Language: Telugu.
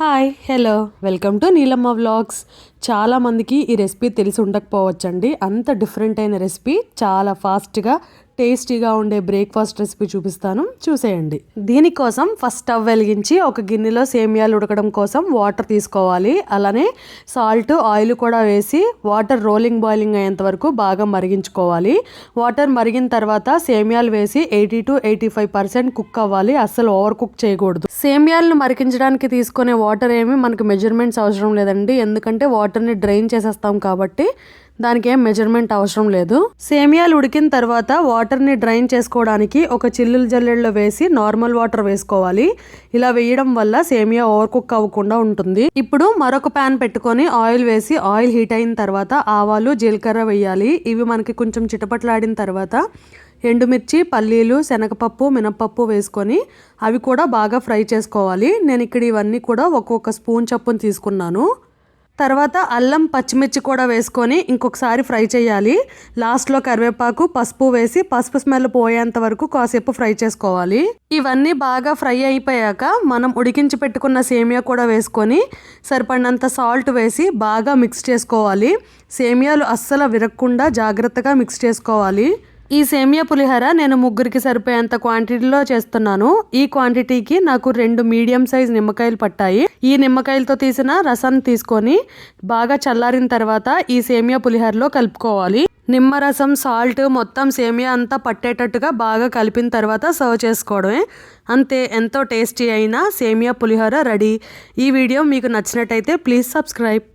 Hi hello welcome to Neelamma vlogs చాలా మందికి ఈ రెసిపీ తెలిసి ఉండకపోవచ్చండి. అంత డిఫరెంట్ అయిన రెసిపీ చాలా ఫాస్ట్గా టేస్టీగా ఉండే బ్రేక్ఫాస్ట్ రెసిపీ చూపిస్తాను. చూసేయండి. దీనికోసం ఫస్ట్ స్టవ్ వెలిగించి ఒక గిన్నెలో సేమియాలు ఉడకడం కోసం వాటర్ తీసుకోవాలి. అలానే సాల్ట్ ఆయిల్ కూడా వేసి వాటర్ రోలింగ్ బాయిలింగ్ అయ్యేంత వరకు బాగా మరిగించుకోవాలి. వాటర్ మరిగిన తర్వాత సేమియాలు వేసి eighty two eighty five percent cook అవ్వాలి. అస్సలు ఓవర్ కుక్ చేయకూడదు. సేమియాలను మరికించడానికి తీసుకునే వాటర్ ఏమి మనకు మెజర్మెంట్స్ అవసరం లేదండి. ఎందుకంటే వాటర్ని డ్రైన్ చేసేస్తాం కాబట్టి దానికి ఏం మెజర్మెంట్ అవసరం లేదు. సేమియాలు ఉడికిన తర్వాత వాటర్ని డ్రైన్ చేసుకోవడానికి ఒక చిల్లుల జల్లెడలో వేసి నార్మల్ వాటర్ వేసుకోవాలి. ఇలా వేయడం వల్ల సేమియా ఓవర్ కుక్ అవ్వకుండా ఉంటుంది. ఇప్పుడు మరొక ప్యాన్ పెట్టుకొని ఆయిల్ వేసి ఆయిల్ హీట్ అయిన తర్వాత ఆవాలు జీలకర్ర వేయాలి. ఇవి మనకి కొంచెం చిటపట్లాడిన తర్వాత ఎండుమిర్చి పల్లీలు శనగపప్పు మినపప్పు వేసుకొని అవి కూడా బాగా ఫ్రై చేసుకోవాలి. నేను ఇక్కడ ఇవన్నీ కూడా ఒక్కొక్క స్పూన్ చప్పున తీసుకున్నాను. తర్వాత అల్లం పచ్చిమిర్చి కూడా వేసుకొని ఇంకొకసారి ఫ్రై చేయాలి. లాస్ట్లో కరివేపాకు పసుపు వేసి పసుపు స్మెల్ పోయేంత వరకు కాసేపు ఫ్రై చేసుకోవాలి. ఇవన్నీ బాగా ఫ్రై అయిపోయాక మనం ఉడికించి పెట్టుకున్న సేమియా కూడా వేసుకొని సరిపడినంత సాల్ట్ వేసి బాగా మిక్స్ చేసుకోవాలి. సేమియాలు అస్సలు విరగకుండా జాగ్రత్తగా మిక్స్ చేసుకోవాలి. ఈ సేమియా పులిహోర నేను ముగ్గురికి సరిపోయేంత క్వాంటిటీలో చేస్తున్నాను. ఈ క్వాంటిటీకి నాకు రెండు మీడియం సైజ్ నిమ్మకాయలు పట్టాయి. ఈ నిమ్మకాయలతో తీసిన రసం తీసుకొని బాగా చల్లారిన తర్వాత ఈ సేమియా పులిహోరలో కలుపుకోవాలి. నిమ్మరసం సాల్ట్ మొత్తం సేమియా అంతా పట్టేటట్టుగా బాగా కలిపిన తర్వాత సర్వ్ చేసుకోవడమే. అంతే ఎంతో టేస్టీ అయిన సేమియా పులిహోర రెడీ. ఈ వీడియో మీకు నచ్చినట్టయితే ప్లీజ్ సబ్స్క్రైబ్.